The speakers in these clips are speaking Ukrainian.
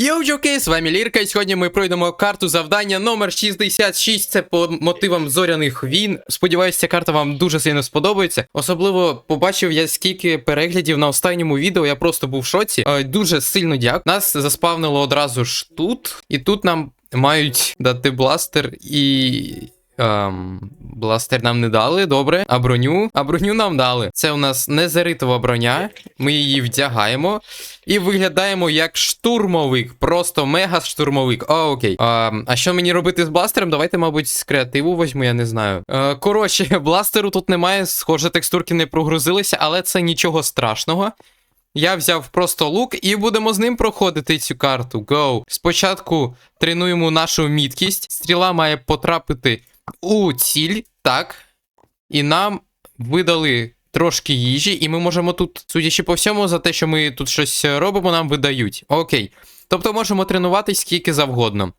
Йоу, чуваки, з вами Лірка, і сьогодні ми пройдемо карту завдання номер 66. Це по мотивам зоряних війн. Сподіваюся, ця карта вам дуже сильно сподобається. Особливо побачив я скільки переглядів на останньому відео. Я просто був в шоці. Е, Дуже сильно дякую. Нас заспавнило одразу ж тут, і тут нам мають дати бластер і. Ем, бластер нам не дали, добре. А броню? А броню нам дали. Це у нас незаритова броня. Ми її вдягаємо і виглядаємо як штурмовик. Просто мега штурмовик. О, окей. А, а що мені робити з бластером? Давайте, мабуть, з креативу возьму, я не знаю. Е, коротше, бластеру тут немає, схоже, текстурки не прогрузилися, але це нічого страшного. Я взяв просто лук і будемо з ним проходити цю карту. Go. Спочатку тренуємо нашу міткість. Стріла має потрапити у ціль, так. І нам видали трошки їжі, і ми можемо тут, судячи по всьому, за те, що ми тут щось робимо, нам видають. Окей. Тобто можемо тренуватись скільки завгодно.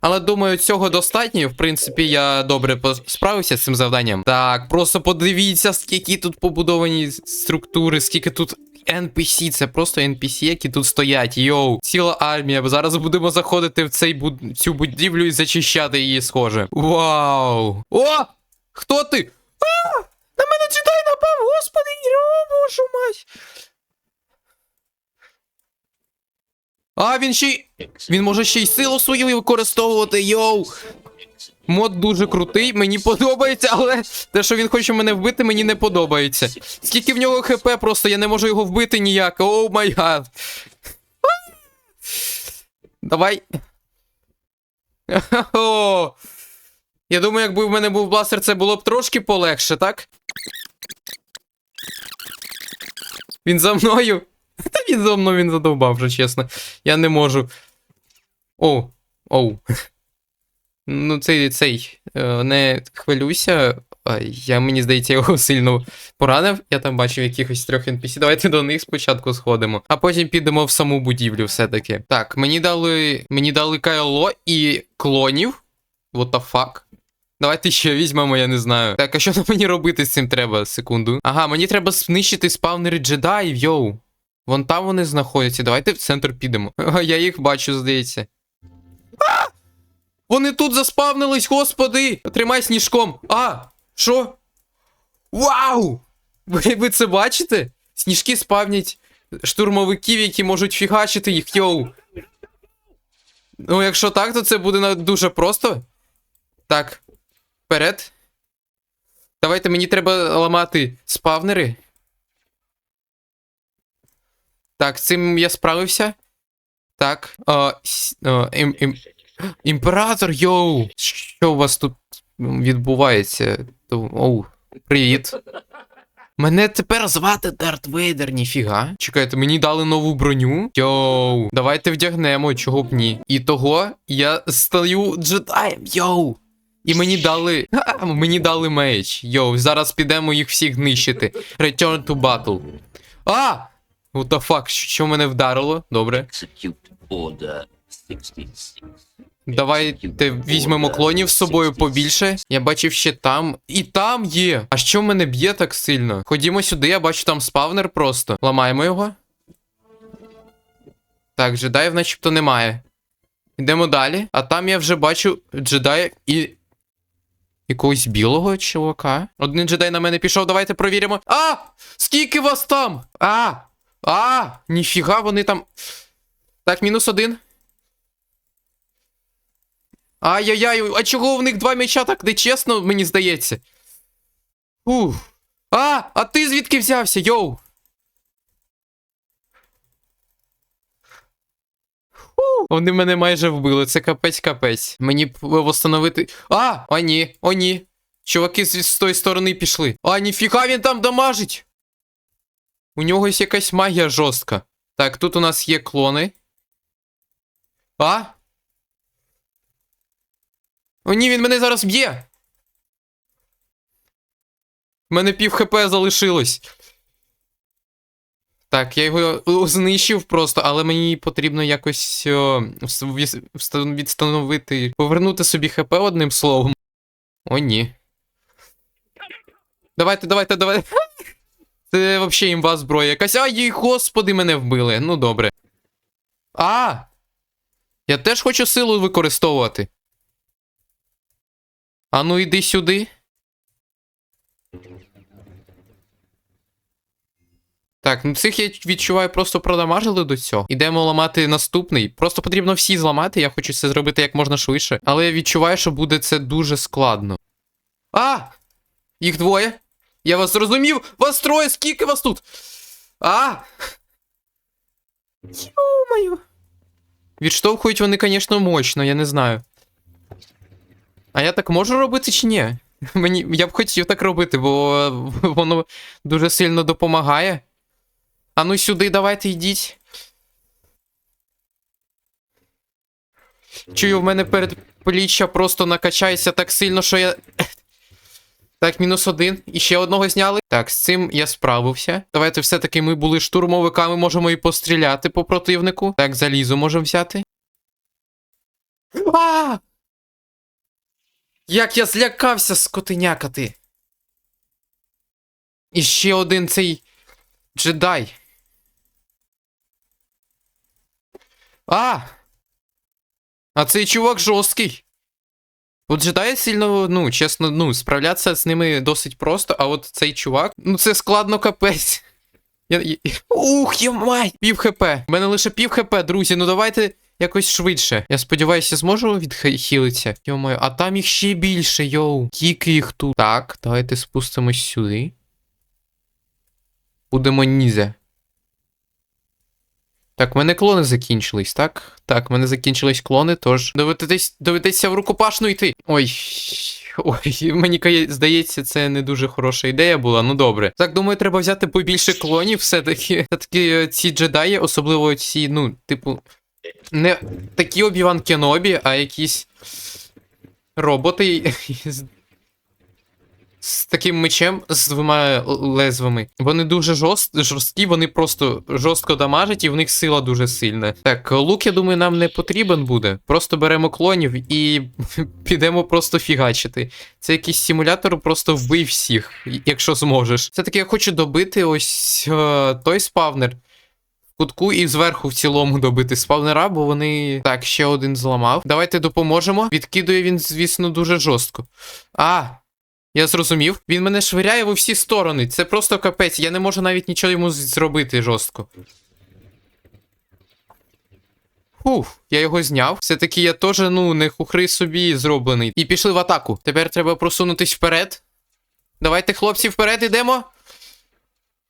Але думаю, цього достатньо. В принципі, я добре справився з цим завданням. Так, просто подивіться, скільки тут побудовані структури, скільки тут NPC, це просто NPC, які тут стоять. Йоу, ціла армія. Зараз будемо заходити в цей буд... цю будівлю і зачищати її, схоже. Вау! О! Хто ти? А! На мене джедай напав, господи, йо, боже мать! А, він ще й. Він може ще й силу свою використовувати, йоу! Мод дуже крутий, мені подобається, але те, що він хоче мене вбити, мені не подобається. Скільки в нього хп, просто я не можу його вбити ніяк. Оу май гад. Давай. О, Я думаю, якби в мене був бластер, це було б трошки полегше, так? Він за мною. Та він за мною він задовбав вже, чесно. Я не можу. О, оу. Ну, цей цей. е, Не хвилюйся. А, Я, мені здається, його сильно поранив. Я там бачив якихось трьох NPC. Давайте до них спочатку сходимо. А потім підемо в саму будівлю все-таки. Так, мені дали. Мені дали КЛО і клонів. What the fuck? Давайте ще візьмемо, я не знаю. Так, а що нам мені робити з цим треба? Секунду. Ага, мені треба знищити спавнери джедаїв, йоу. Вон там вони знаходяться. Давайте в центр підемо. Я їх бачу, здається. Вони тут заспавнились, господи! Тримай сніжком. А! Що? Вау! Ви, ви це бачите? Сніжки спавнять штурмовиків, які можуть фігачити їх, йоу. Ну, якщо так, то це буде дуже просто. Так. Вперед. Давайте мені треба ламати спавнери. Так, з цим я справився. Так. С- а, ім, ім, імператор, йоу! Що у вас тут відбувається? Оу, привіт. Мене тепер звати Дарт Вейдер, ніфіга. Чекайте, мені дали нову броню. Йоу, давайте вдягнемо, чого б ні. І того я стаю джедаєм, йоу. І мені дали. А, мені дали меч. Йоу, зараз підемо їх всіх нищити. Return to battle. А! What the fuck, що, мене вдарило? Добре. Execute Order 66. Давайте візьмемо клонів з собою побільше. Я бачив ще там. І там є. А що мене б'є так сильно? Ходімо сюди, я бачу там спавнер просто. Ламаємо його. Так, джедаїв начебто немає. Йдемо далі. А там я вже бачу джедая і. Якогось білого чувака. Один джедай на мене пішов, давайте провіримо. А! Скільки вас там? А! А! Ніфіга вони там. Так, мінус один. Ай-яй-яй, а чого в них два м'яча так нечесно, мені здається. Ух. А, а ти звідки взявся, йоу? Фу, Вони мене майже вбили, це капець-капець. Мені б восстановити. А! О, ні, о, ні. Чуваки з, з тої сторони пішли. А, ніфіга він там дамажить. У нього є якась магія жорстка. Так, тут у нас є клони. А? О, ні, він мене зараз б'є. У мене пів хп залишилось. Так, я його знищив просто, але мені потрібно якось о, відстановити. Повернути собі хп одним словом. О, ні. Давайте, давайте, давайте. Це взагалі імба зброя якась. Ай, господи, мене вбили. Ну добре. А! Я теж хочу силу використовувати. А ну іди сюди. Так, ну цих я відчуваю, просто продамажили до цього. Ідемо ламати наступний. Просто потрібно всі зламати, я хочу це зробити як можна швидше. Але я відчуваю, що буде це дуже складно. А! Їх двоє. Я вас зрозумів! Вас троє, скільки вас тут? А! Ё-моё. Відштовхують вони, звісно, мощно, я не знаю. А я так можу робити чи ні? Мені, я б хотів так робити, бо воно дуже сильно допомагає. А ну сюди, давайте йдіть. Чую, в мене передпліччя просто накачається так сильно, що я. Так, мінус один. І ще одного зняли. Так, з цим я справився. Давайте все-таки ми були штурмовиками, можемо і постріляти по противнику. Так, залізо можемо взяти. А! Як я злякався, скотиняка ти. І ще один цей джедай. А! А цей чувак жорсткий. От джедаї сильно, ну, чесно, ну, справлятися з ними досить просто, а от цей чувак, ну це складно капець. Я, я, ух, йомай! Пів хп. У мене лише пів хп, друзі. Ну давайте якось швидше. Я сподіваюся, зможу відхилитися. Йомаю, а там їх ще більше, йоу. Тільки їх тут. Так, давайте спустимось сюди. Будемо нізя. Так, в мене клони закінчились, так? Так, в мене закінчились клони, тож доведетесь, доведеться в рукопашну йти. Ой. Ой, мені здається, це не дуже хороша ідея була. Ну добре. Так, думаю, треба взяти побільше клонів, все-таки. Все-таки е, ці джедаї, особливо ці, ну, типу, не такі Обіван Кенобі, а якісь роботи з, з таким мечем з двома лезвами. Вони дуже жорст, жорсткі, вони просто жорстко дамажать, і в них сила дуже сильна. Так, лук, я думаю, нам не потрібен буде. Просто беремо клонів і підемо просто фігачити. Це якийсь симулятор, просто вбий всіх, якщо зможеш. Все-таки я хочу добити ось е, той спавнер кутку і зверху в цілому добити спавнера, бо вони. Так, ще один зламав. Давайте допоможемо. Відкидує він, звісно, дуже жорстко. А. Я зрозумів. Він мене швиряє в усі сторони. Це просто капець. Я не можу навіть нічого йому зробити жорстко. Фух, я його зняв. Все-таки я теж, ну, не хухри собі зроблений. І пішли в атаку. Тепер треба просунутись вперед. Давайте, хлопці, вперед ідемо.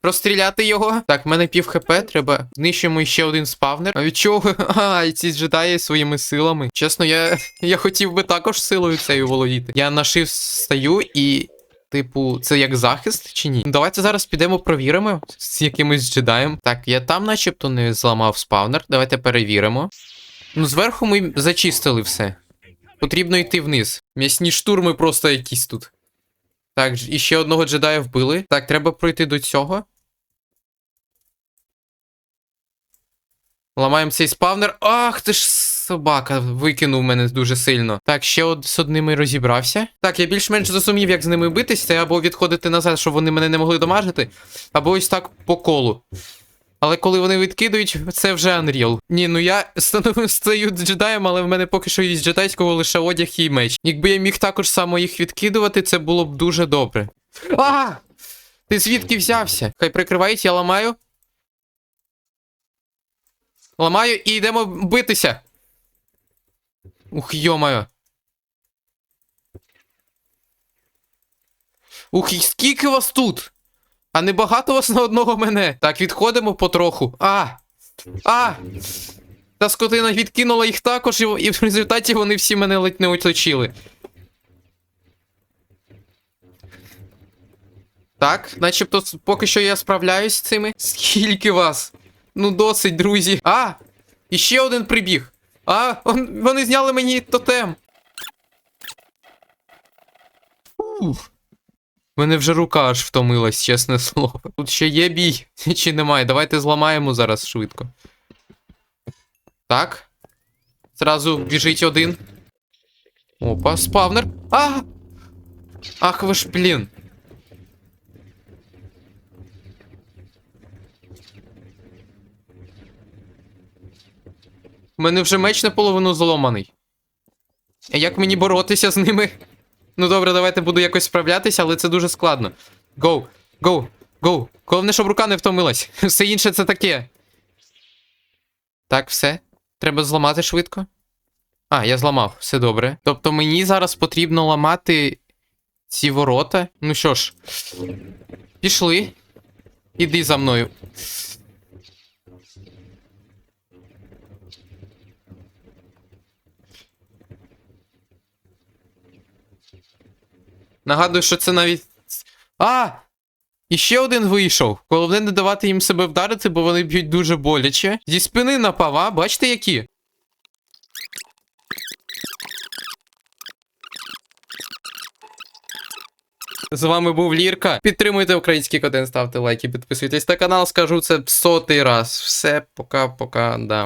Розстріляти його. Так, в мене пів хп, треба. Знищуємо ще один спавнер. А від чого? А, ці джедаї своїми силами. Чесно, я, я хотів би також силою цією володіти. Я на shift стаю і. Типу, це як захист чи ні? Давайте зараз підемо провіримо з якимось джедаєм. Так, я там начебто не зламав спавнер. Давайте перевіримо. Ну, зверху ми зачистили все. Потрібно йти вниз. М'ясні штурми просто якісь тут. Так, і ще одного джедая вбили. Так, треба пройти до цього. Ламаємо цей спавнер. Ах, ти ж собака, викинув мене дуже сильно. Так, ще од з одними розібрався. Так, я більш-менш зрозумів, як з ними битись. Це або відходити назад, щоб вони мене не могли домажити, або ось так по колу. Але коли вони відкидують, це вже Unreal. Ні, ну я стаю джедаєм, але в мене поки що із джедайського лише одяг і меч. Якби я міг також само їх відкидувати, це було б дуже добре. А! Ти звідки взявся? Хай прикривають, я ламаю. Ламаю і йдемо битися. Ух, йомаю. Ух, і скільки вас тут? А не багато вас на одного мене. Так, відходимо потроху. А! А! Та скотина відкинула їх також, і, в результаті вони всі мене ледь не оточили. Так, начебто поки що я справляюсь з цими. Скільки вас? Ну, досить, друзі. А! І ще один прибіг. А, он- вони зняли мені тотем. Ух. Мене вже рука аж втомилась, чесне слово. Тут ще є бій, чи немає? Давайте зламаємо зараз швидко. Так. Зразу біжить один. Опа, спавнер. А! Ах ви ж, блін. У мене вже меч наполовину зломаний. А як мені боротися з ними? Ну добре, давайте буду якось справлятися, але це дуже складно. Гоу, гоу, гоу. Головне, щоб рука не втомилась. Все інше це таке. Так, все. Треба зламати швидко. А, я зламав, все добре. Тобто мені зараз потрібно ламати ці ворота. Ну що ж, пішли. Іди за мною. Нагадую, що це навіть. А! І ще один вийшов. Головне не давати їм себе вдарити, бо вони б'ють дуже боляче. Зі спини напав, а? Бачите які? З вами був Лірка. Підтримуйте український контент, ставте лайки, підписуйтесь на канал, скажу це сотий раз. Все, пока-пока, да.